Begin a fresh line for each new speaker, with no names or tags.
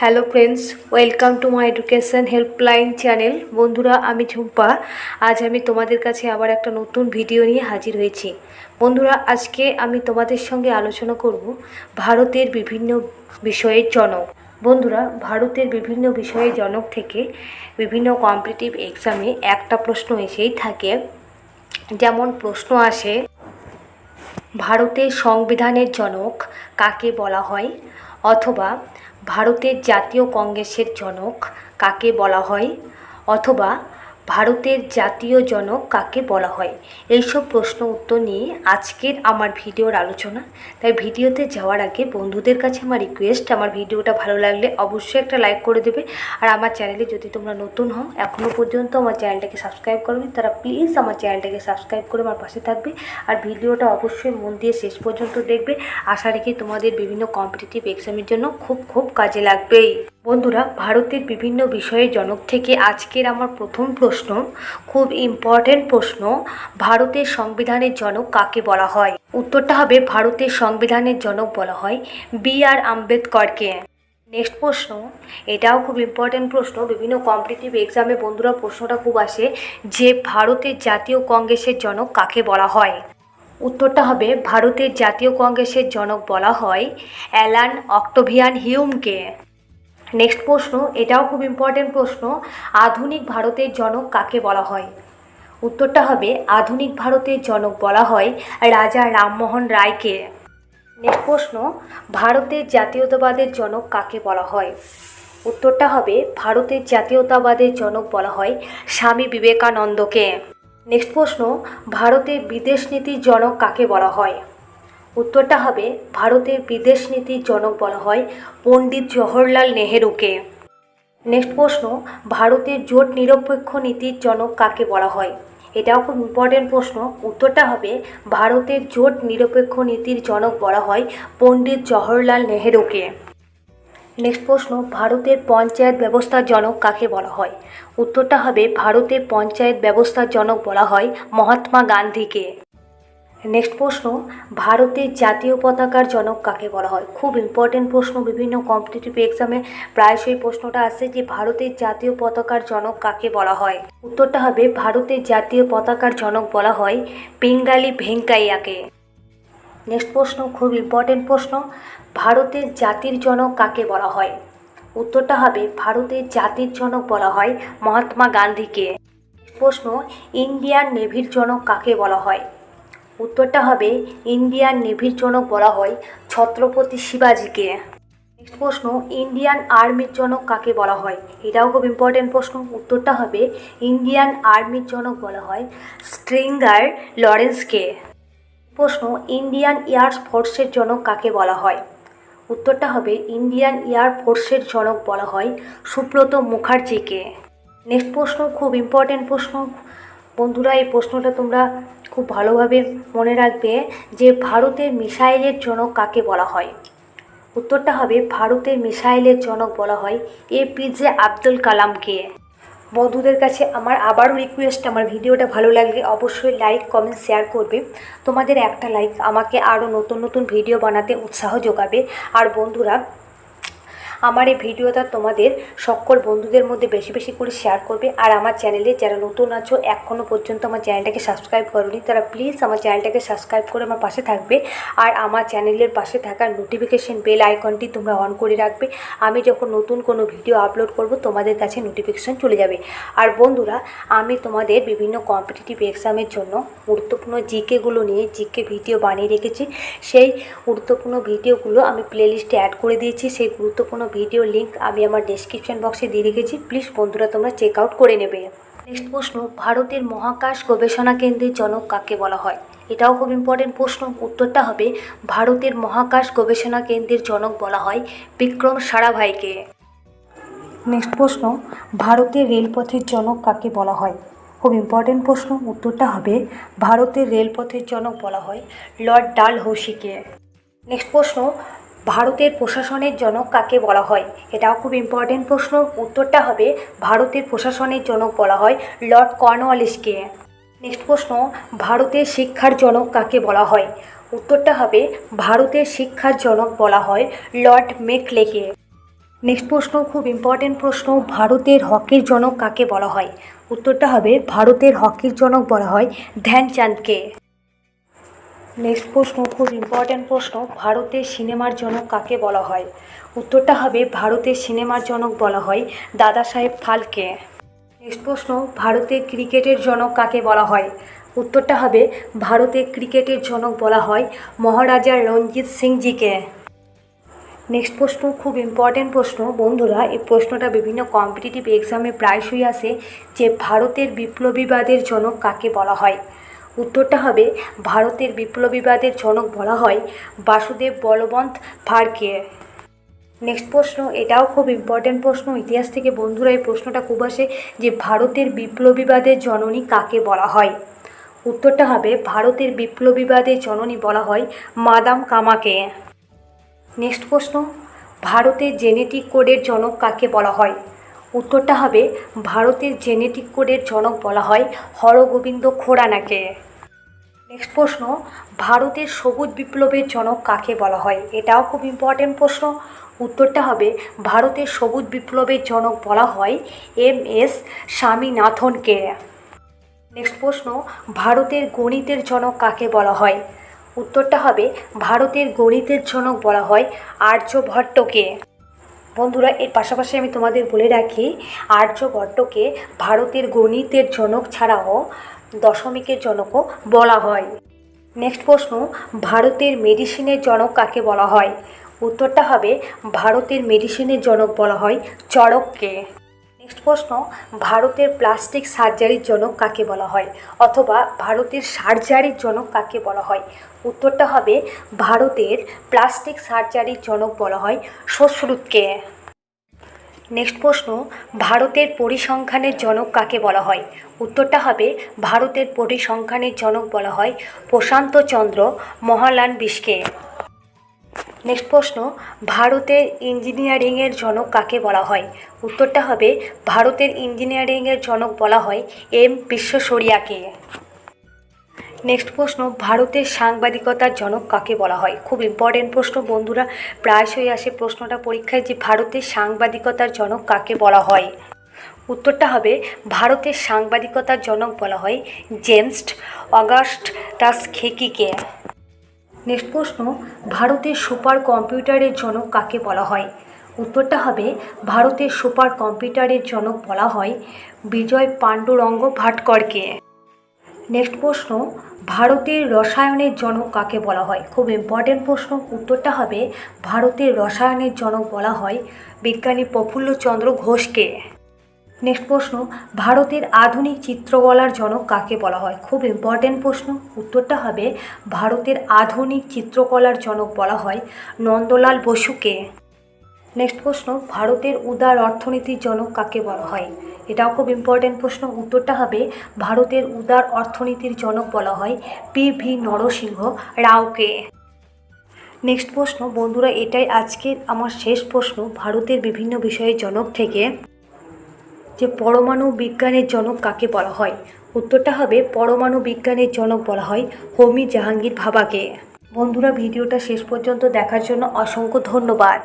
Hello friends, welcome to my education helpline channel. বন্ধুরা, আমি ঝুম্পা। আজ আমি তোমাদের কাছে আবার একটা নতুন ভিডিও নিয়ে হাজির হয়েছি। বন্ধুরা, আজকে আমি তোমাদের সঙ্গে আলোচনা করব ভারতের বিভিন্ন বিষয়ের জনক। বন্ধুরা, ভারতের বিভিন্ন বিষয়ের জনক থেকে বিভিন্ন কম্পিটিটিভ এক্সামে একটা প্রশ্ন এসেই থাকে। যেমন প্রশ্ন আসে, ভারতের সংবিধানের জনক কাকে বলা হয়? অথবা ভারতের জাতীয় কংগ্রেসের জনক কাকে বলা হয়? অথবা ভারতের জাতীয় জনক কাকে বলা হয়? এইসব প্রশ্ন উত্তর নিয়ে আজকের আমার ভিডিওর আলোচনা। তাই ভিডিওতে যাওয়ার আগে বন্ধুদের কাছে আমার রিকোয়েস্ট আমার ভিডিওটা ভালো লাগলে অবশ্যই একটা লাইক করে দেবে। আর আমার চ্যানেলে যদি তোমরা নতুন হও এখনও পর্যন্ত আমার চ্যানেলটাকে সাবস্ক্রাইব করবে তারা প্লিজ আমার চ্যানেলটাকে সাবস্ক্রাইব করে আমার পাশে থাকবে। আর ভিডিওটা অবশ্যই মন দিয়ে শেষ পর্যন্ত দেখবে। আশা রেখে তোমাদের বিভিন্ন কম্পিটিটিভ এক্সামের জন্য খুব খুব কাজে লাগবেই। বন্ধুরা, ভারতের বিভিন্ন বিষয়ের জনক থেকে আজকের আমার প্রথম প্রশ্ন, খুব ইম্পর্টেন্ট প্রশ্ন, ভারতের সংবিধানের জনক কাকে বলা হয়? উত্তরটা হবে ভারতের সংবিধানের জনক বলা হয় বি আর আম্বেদকরকে। নেক্সট প্রশ্ন, এটাও খুব ইম্পর্টেন্ট প্রশ্ন, বিভিন্ন কম্পিটিটিভ এক্সামে বন্ধুরা প্রশ্নটা খুব আসে যে ভারতের জাতীয় কংগ্রেসের জনক কাকে বলা হয়? উত্তরটা হবে ভারতের জাতীয় কংগ্রেসের জনক বলা হয় অ্যালান অক্টোভিয়ান হিউমকে। নেক্সট প্রশ্ন, এটাও খুব ইম্পর্টেন্ট প্রশ্ন, আধুনিক ভারতের জনক কাকে বলা হয়? উত্তরটা হবে, আধুনিক ভারতের জনক বলা হয় রাজা রামমোহন রায়কে। নেক্সট প্রশ্ন, ভারতের জাতীয়তাবাদের জনক কাকে বলা হয়? উত্তরটা হবে, ভারতের জাতীয়তাবাদের জনক বলা হয় স্বামী বিবেকানন্দকে। নেক্সট প্রশ্ন, ভারতের বিদেশ নীতির জনক কাকে বলা হয়? উত্তরটা হবে ভারতের বিদেশ নীতির জনক বলা হয় পণ্ডিত জওহরলাল নেহেরুকে। নেক্সট প্রশ্ন, ভারতের জোট নিরপেক্ষ নীতির জনক কাকে বলা হয়? এটাও খুব ইম্পর্টেন্ট প্রশ্ন। উত্তরটা হবে ভারতের জোট নিরপেক্ষ নীতির জনক বলা হয় পণ্ডিত জওহরলাল নেহেরুকে। নেক্সট প্রশ্ন, ভারতের পঞ্চায়েত ব্যবস্থার জনক কাকে বলা হয়? উত্তরটা হবে ভারতের পঞ্চায়েত ব্যবস্থার জনক বলা হয় মহাত্মা গান্ধীকে। নেক্সট প্রশ্ন, ভারতের জাতীয় পতাকার জনক কাকে বলা হয়? খুব ইম্পর্টেন্ট প্রশ্ন, বিভিন্ন কম্পিটিটিভ এক্সামে প্রায়শই প্রশ্নটা আসে যে ভারতের জাতীয় পতাকার জনক কাকে বলা হয়? উত্তরটা হবে ভারতের জাতীয় পতাকার জনক বলা হয় পিঙ্গালি ভেঙ্কাইয়াকে। নেক্সট প্রশ্ন, খুব ইম্পর্টেন্ট প্রশ্ন, ভারতের জাতির জনক কাকে বলা হয়? উত্তরটা হবে ভারতের জাতির জনক বলা হয় মহাত্মা গান্ধীকে। প্রশ্ন, ইন্ডিয়ান নেভির জনক কাকে বলা হয়? উত্তরটা হবে ইন্ডিয়ান নেভির জনক বলা হয় ছত্রপতি শিবাজিকে। নেক্সট প্রশ্ন, ইন্ডিয়ান আর্মির জনক কাকে বলা হয়? এটাও খুব ইম্পর্টেন্ট প্রশ্ন। উত্তরটা হবে ইন্ডিয়ান আর্মির জনক বলা হয় স্ট্রিঙ্গার লরেন্সকে। প্রশ্ন, ইন্ডিয়ান এয়ার ফোর্সের জনক কাকে বলা হয়? উত্তরটা হবে ইন্ডিয়ান এয়ার ফোর্সের জনক বলা হয় সুব্রত মুখার্জিকে। নেক্সট প্রশ্ন, খুব ইম্পর্টেন্ট প্রশ্ন। বন্ধুরা, এই প্রশ্নটা তোমরা খুব ভালোভাবে মনে রাখবে যে ভারতের মিসাইলের জনক কাকে বলা হয়? উত্তরটা হবে ভারতের মিসাইলের জনক বলা হয় এপিজে আব্দুল কালামকে। বন্ধুদের কাছে আমার আবারও রিকোয়েস্ট আমার ভিডিওটা ভালো লাগলে অবশ্যই লাইক কমেন্ট শেয়ার করবে। তোমাদের একটা লাইক আমাকে আরও নতুন নতুন ভিডিও বানাতে উৎসাহ যোগাবে। আর বন্ধুরা আমার এই ভিডিওটা তোমাদের সকল বন্ধুদের মধ্যে বেশি বেশি করে শেয়ার করবে। আর আমার চ্যানেলে যারা নতুন আছো এখনও পর্যন্ত আমার চ্যানেলটাকে সাবস্ক্রাইব করোনি, তারা প্লিজ আমার চ্যানেলটাকে সাবস্ক্রাইব করে আমার পাশে থাকবে। আর আমার চ্যানেলের পাশে থাকা নোটিফিকেশন বেল আইকনটি তোমরা অন করে রাখবে। আমি যখন নতুন কোনো ভিডিও আপলোড করব, তোমাদের কাছে নোটিফিকেশান চলে যাবে। আর বন্ধুরা, আমি তোমাদের বিভিন্ন কম্পিটিটিভ এক্সামের জন্য গুরুত্বপূর্ণ জিকেগুলো নিয়ে জিকে ভিডিও বানিয়ে রেখেছি। সেই গুরুত্বপূর্ণ ভিডিওগুলো আমি প্লেলিস্টে অ্যাড করে দিয়েছি। সেই গুরুত্বপূর্ণ ভিডিও লিঙ্ক আমি আমার ডেসক্রিপশন বক্সে দিয়ে রেখেছি। প্লিজ বন্ধুরা, তোমরা চেক আউট করে নেবে। নেক্সট প্রশ্ন, ভারতের মহাকাশ গবেষণা কেন্দ্রের জনক কাকে বলা হয়? এটাও খুব ইম্পর্টেন্ট প্রশ্ন। উত্তরটা হবে, ভারতের মহাকাশ গবেষণা কেন্দ্রের জনক বলা হয় বিক্রম সারাভাইকে। নেক্সট প্রশ্ন, ভারতের রেলপথের জনক কাকে বলা হয়? খুব ইম্পর্টেন্ট প্রশ্ন। উত্তরটা হবে, ভারতের রেলপথের জনক বলা হয় লর্ড ডাল হৌসিকে। নেক্সট প্রশ্ন ভারতের প্রশাসনের জনক কাকে বলা হয়? এটাও খুব ইম্পর্টেন্ট প্রশ্ন। উত্তরটা হবে ভারতের প্রশাসনের জনক বলা হয় লর্ড কর্নওয়ালিসকে নেক্সট প্রশ্ন, ভারতের শিক্ষার জনক কাকে বলা হয়? উত্তরটা হবে ভারতের শিক্ষার জনক বলা হয় লর্ড মেকলেকে। নেক্সট প্রশ্ন, খুব ইম্পর্টেন্ট প্রশ্ন, ভারতের হকির জনক কাকে বলা হয়? উত্তরটা হবে ভারতের হকির জনক বলা হয় ধ্যানচাঁদকে। নেক্সট প্রশ্ন, খুব ইম্পর্ট্যান্ট প্রশ্ন, ভারতের সিনেমার জনক কাকে বলা হয়? উত্তরটা হবে ভারতের সিনেমার জনক বলা হয় দাদা সাহেব ফালকে। নেক্সট প্রশ্ন, ভারতের ক্রিকেটের জনক কাকে বলা হয়? উত্তরটা হবে ভারতের ক্রিকেটের জনক বলা হয় মহারাজা রঞ্জিত সিংজিকে। নেক্সট প্রশ্ন, খুব ইম্পর্ট্যান্ট প্রশ্ন, বন্ধুরা, এই প্রশ্নটা বিভিন্ন কম্পিটিটিভ এক্সামে প্রায়শই আসে যে ভারতের বিপ্লবীবাদের জনক কাকে বলা হয়? উত্তরটা হবে, ভারতের বিপ্লবীবাদের জনক বলা হয় বাসুদেব বলবন্ত ফাড়কে নেক্সট প্রশ্ন, এটাও খুব ইম্পর্ট্যান্ট প্রশ্ন, ইতিহাস থেকে বন্ধুরা এই প্রশ্নটা খুব আসে যে ভারতের বিপ্লবীবাদের জননী কাকে বলা হয়? উত্তরটা হবে, ভারতের বিপ্লবীবাদের জননী বলা হয় মাদাম কামাকে। নেক্সট প্রশ্ন, ভারতের জেনেটিক কোডের জনক কাকে বলা হয়? উত্তরটা হবে ভারতের জেনেটিক কোডের জনক বলা হয় হরগোবিন্দ খোরানাকে নেক্সট প্রশ্ন, ভারতের সবুজ বিপ্লবের জনক কাকে বলা হয়? এটাও খুব ইম্পর্টেন্ট প্রশ্ন। উত্তরটা হবে ভারতের সবুজ বিপ্লবের জনক বলা হয় এম এস স্বামীনাথনকে। নেক্সট প্রশ্ন, ভারতের গণিতের জনক কাকে বলা হয়? উত্তরটা হবে ভারতের গণিতের জনক বলা হয় আর্যভট্টকে বন্ধুরা, এর পাশাপাশি আমি তোমাদের বলে রাখি আর্যভট্টকে ভারতের গণিতের জনক ছাড়াও দশমিকের জনকও বলা হয়। নেক্সট প্রশ্ন, ভারতের মেডিসিনের জনক কাকে বলা হয়? উত্তরটা হবে, ভারতের মেডিসিনের জনক বলা হয় চড়ককে। প্রশ্ন, ভারতের প্লাস্টিক সার্জারির জনক কাকে বলা হয়? অথবা ভারতের সার্জারির জনক কাকে বলা হয়? উত্তরটা হবে ভারতের প্লাস্টিক সার্জারির জনক বলা হয় সশ্রুতকে। নেক্সট প্রশ্ন, ভারতের পরিসংখ্যানের জনক কাকে বলা হয়? উত্তরটা হবে ভারতের পরিসংখ্যানের জনক বলা হয় প্রশান্ত চন্দ্র মহালান বিশকে নেক্সট প্রশ্ন, ভারতের ইঞ্জিনিয়ারিংয়ের জনক কাকে বলা হয়? উত্তরটা হবে, ভারতের ইঞ্জিনিয়ারিংয়ের জনক বলা হয় এম বিশ্বসরিয়াকে নেক্সট প্রশ্ন, ভারতের সাংবাদিকতার জনক কাকে বলা হয়? খুব ইম্পর্টেন্ট প্রশ্ন বন্ধুরা, প্রায়শই আসে প্রশ্নটা পরীক্ষায় যে ভারতের সাংবাদিকতার জনক কাকে বলা হয়? উত্তরটা হবে, ভারতের সাংবাদিকতার জনক বলা হয় জেমস অগাস্ট টাস খেকিকে। নেক্সট প্রশ্ন, ভারতের সুপার কম্পিউটারের জনক কাকে বলা হয়? উত্তরটা হবে, ভারতের সুপার কম্পিউটারের জনক বলা হয় বিজয় পাণ্ডুরঙ্গ ভাটকরকে। নেক্সট প্রশ্ন, ভারতের রসায়নের জনক কাকে বলা হয়? খুব ইম্পর্টেন্ট প্রশ্ন। উত্তরটা হবে, ভারতের রসায়নের জনক বলা হয় বিজ্ঞানী প্রফুল্লচন্দ্র ঘোষকে। নেক্সট প্রশ্ন, ভারতের আধুনিক চিত্রকলার জনক কাকে বলা হয়? খুব ইম্পর্টেন্ট প্রশ্ন। উত্তরটা হবে, ভারতের আধুনিক চিত্রকলার জনক বলা হয় নন্দলাল বসুকে। নেক্সট প্রশ্ন, ভারতের উদার অর্থনীতির জনক কাকে বলা হয়? এটাও খুব ইম্পর্টেন্ট প্রশ্ন। উত্তরটা হবে, ভারতের উদার অর্থনীতির জনক বলা হয় পি ভি নরসিংহ রাওকে। নেক্সট প্রশ্ন, বন্ধুরা, এটাই আজকের আমার শেষ প্রশ্ন, ভারতের বিভিন্ন বিষয়ের জনক থেকে। যে পরমাণু বিজ্ঞানের জনক কাকে বলা হয়? উত্তরটা হবে, পরমাণু বিজ্ঞানের জনক বলা হয় হোমি জাহাঙ্গীর ভাবাকে। বন্ধুরা, ভিডিওটা শেষ পর্যন্ত দেখার জন্য অসংখ্য ধন্যবাদ।